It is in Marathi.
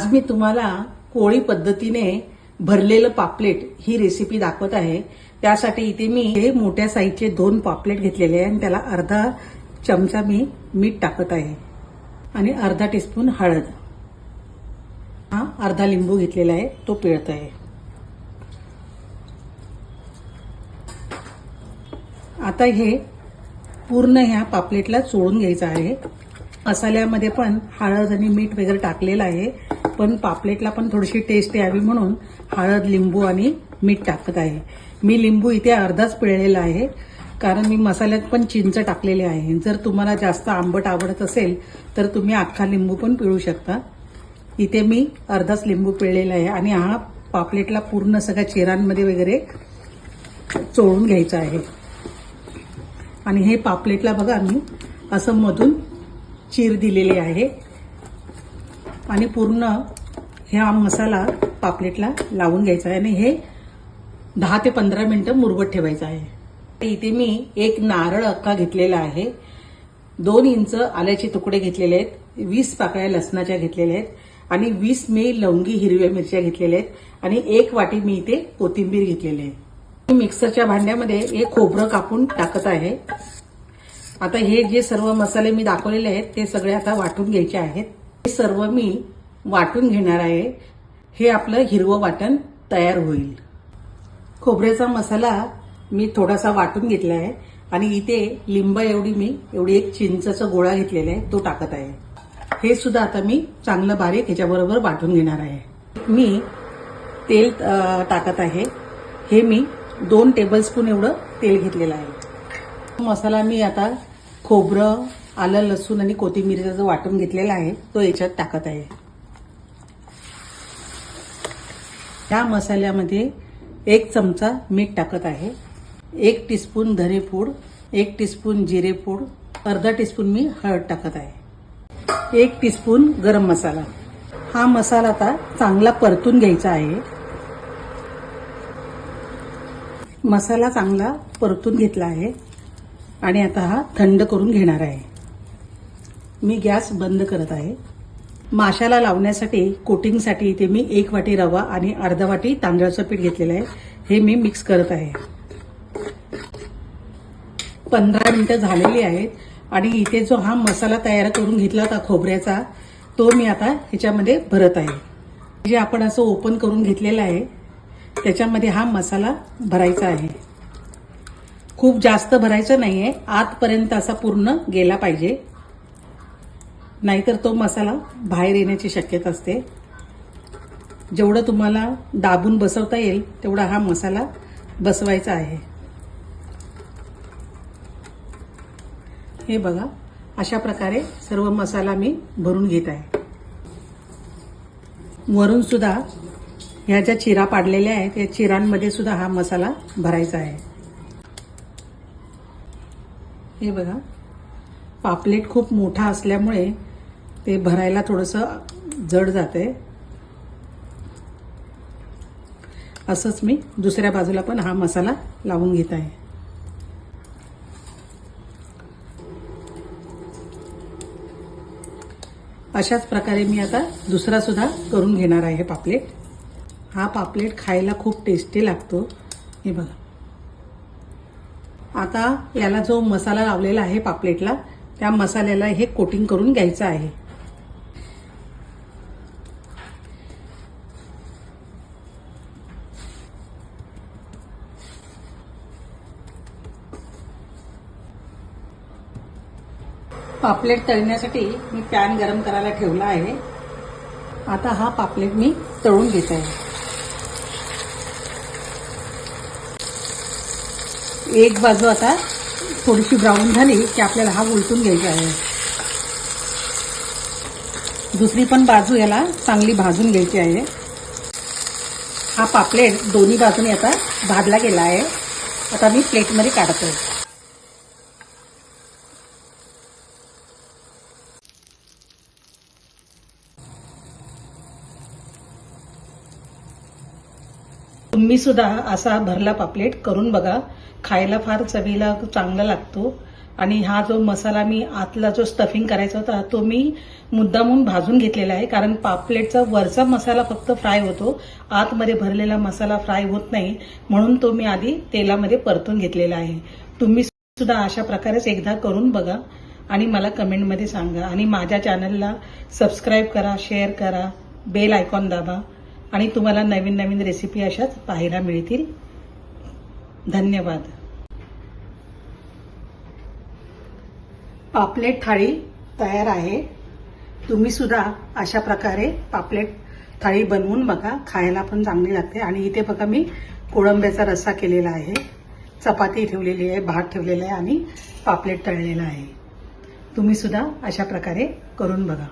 आज मी तुम्हाला कोळी पद्धतीने भरलेलं पापलेट ही रेसिपी दाखवत आहे. त्यासाठी इथे मी हे मोठ्या साईजचे दोन पापलेट घेतलेले आहे आणि त्याला अर्धा चमचा मी मीठ टाकत आहे. आणि अर्धा टीस्पून हळद. हा अर्धा लिंबू घेतलेला आहे तो पिळत आहे. आता हे पूर्ण ह्या पापलेटला चोळून घ्यायचं आहे. मसाल्यामध्ये पण हळद आणि मीठ वगैरे टाकलेलं आहे. पण पापलेटला पण थोडीशी टेस्ट यावी म्हणून हळद लिंबू आणि मीठ टाकत आहे. मी लिंबू इथे अर्धाच पिळलेला आहे कारण मी मसाल्यात पण चिंच टाकलेले आहे. जर तुम्हाला जास्त आंबट आवडत असेल तर तुम्ही अख्खा लिंबू पण पिळू शकता. इथे मी अर्धाच लिंबू पिळलेला आहे आणि हा पापलेटला पूर्ण सगळ्या चिरांमध्ये वगैरे चोळून घ्यायचा आहे. आणि हे पापलेटला बघा मी असं मधून चीर दिलेली आहे. आणि पूर्ण ह्या मसाला पापलेटला लावून घ्यायचा आहे आणि हे दहा ते पंधरा मिनटं मुरवत ठेवायचं आहे. इथे मी एक नारळ अक्का घेतलेला आहे. दोन इंच आल्याचे तुकडे घेतलेले आहेत. वीस पाकळ्या लसणाच्या घेतलेल्या आहेत. आणि वीस मी लवंगी हिरव्या मिरच्या घेतलेल्या आहेत. आणि एक वाटी मी इथे कोथिंबीर घेतलेली आहे. मिक्सरच्या भांड्यामध्ये एक खोबरं कापून टाकत आहे. आता हे जे सर्व मसाले मी दाखवलेले आहेत ते सगळे आता वाटून घ्यायचे आहेत. सर्व मी वाटून घेणार आहे. हे आपलं हिरवं वाटण तयार होईल. खोबऱ्याचा मसाला मी थोडासा वाटून घेतला आहे आणि इथे लिंबा एवढी मी एवढी एक चिंचाचा गोळा घेतलेला आहे तो टाकत आहे. हे सुद्धा आता मी चांगलं बारीक ह्याच्याबरोबर वाटून घेणार आहे. मी तेल टाकत आहे. हे मी दोन टेबलस्पून एवढं तेल घेतलेलं आहे. मसाला मी आता खोबरं आलं लसूण आणि कोथिंबीरचा जो वाटून घेतलेला आहे तो याच्यात टाकत आहे. या मसाल्यामध्ये एक चमचा मीठ टाकत आहे. एक टीस्पून धरेपूड एक टीस्पून जिरेपूड अर्धा टीस्पून मी हळद टाकत आहे. एक टीस्पून गरम मसाला. हा मसाला आता चांगला परतून घ्यायचा आहे. मसाला चांगला परतून घेतला आहे आणि आता हा थंड करून घेणार आहे. मी गॅस बंद करत आहे. माशाला लावण्यासाठी कोटिंगसाठी इथे मी एक वाटी रवा आणि अर्धा वाटी तांदळाचं पीठ घेतलेलं आहे. हे मी मिक्स करत आहे. पंधरा मिनिटं झालेली आहेत आणि इथे जो हा मसाला तयार करून घेतला होता खोबऱ्याचा तो मी आता ह्याच्यामध्ये भरत आहे. जे आपण असं ओपन करून घेतलेलं आहे त्याच्यामध्ये हा मसाला भरायचा आहे. खूप जास्त भरायचं नाही आहे आतपर्यंत असा पूर्ण गेला पाहिजे. नाहीतर तो मसाला बाहेर येण्याची शक्यता असते. जेवढं तुम्हाला दाबून बसवता येईल तेवढा हा मसाला बसवायचा आहे. हे बघा अशा प्रकारे सर्व मसाला मी भरून घेत आहे. वरून सुद्धा ह्या ज्या चिरा पाडलेल्या आहेत त्या चिरांमध्ये सुद्धा हा मसाला भरायचा आहे. हे बघा पापलेट खूप मोठा असल्यामुळे ते भरायला थोडंसं जड जाते असंच मी दुसऱ्या बाजूला पण हा मसाला लावून घेत आहे. अशाच प्रकारे मी आता दुसरा सुद्धा करून घेणार आहे पापलेट. हा पापलेट खायला खूप टेस्टी लागतो. हे बघा. आता याला जो मसाला लावलेला आहे पापलेटला त्या मसाल्याला हे कोटिंग करून घ्यायचं आहे. पापलेट तळण्यासाठी मी पॅन गरम करायला ठेवला आहे. आता हा पापलेट मी तळून घेत. आहे एक बाजू आता थोडीशी ब्राऊन झाली की आपल्याला हा उलटून घ्यायचा आहे. दुसरी पण बाजू याला चांगली भाजून घ्यायची आहे. हा पापलेट दोन्ही बाजूने आता भाजला गेला आहे. आता मी प्लेटमध्ये काढतोय तुम्ही सुद्धा असा भरला पापलेट करून बघा. खायला फार चवीला चांगला लागतो. आणि हा जो मसाला मी आतला जो स्टफिंग करायचा होता तो मी मुद्दामून भाजून घेतलेला आहे. कारण पापलेटचा वरचा मसाला फक्त फ्राय होतो. आतमध्ये भरलेला मसाला फ्राय होत नाही. म्हणून तो मी आधी तेलामध्ये परतून घेतलेला आहे. तुम्ही सुद्धा अशा प्रकारेच एकदा करून बघा आणि मला कमेंटमध्ये सांगा. आणि माझ्या चॅनलला सबस्क्राईब करा शेअर करा बेल आयकॉन दाबा. आणि तुम्हाला नवीन नवीन रेसिपी अशाच पाहायला मिळतील. धन्यवाद. पापलेट थाळी तयार आहे. तुम्ही सुद्धा अशा प्रकारे पापलेट थाळी बनवून बघा. खायला पण चांगली लागते. आणि इथे बघा मी कोळंब्याचा रस्सा केलेला आहे. चपाती ठेवलेली आहे भात ठेवलेला आहे आणि पापलेट तळलेला आहे. तुम्ही सुद्धा अशा प्रकारे करून बघा.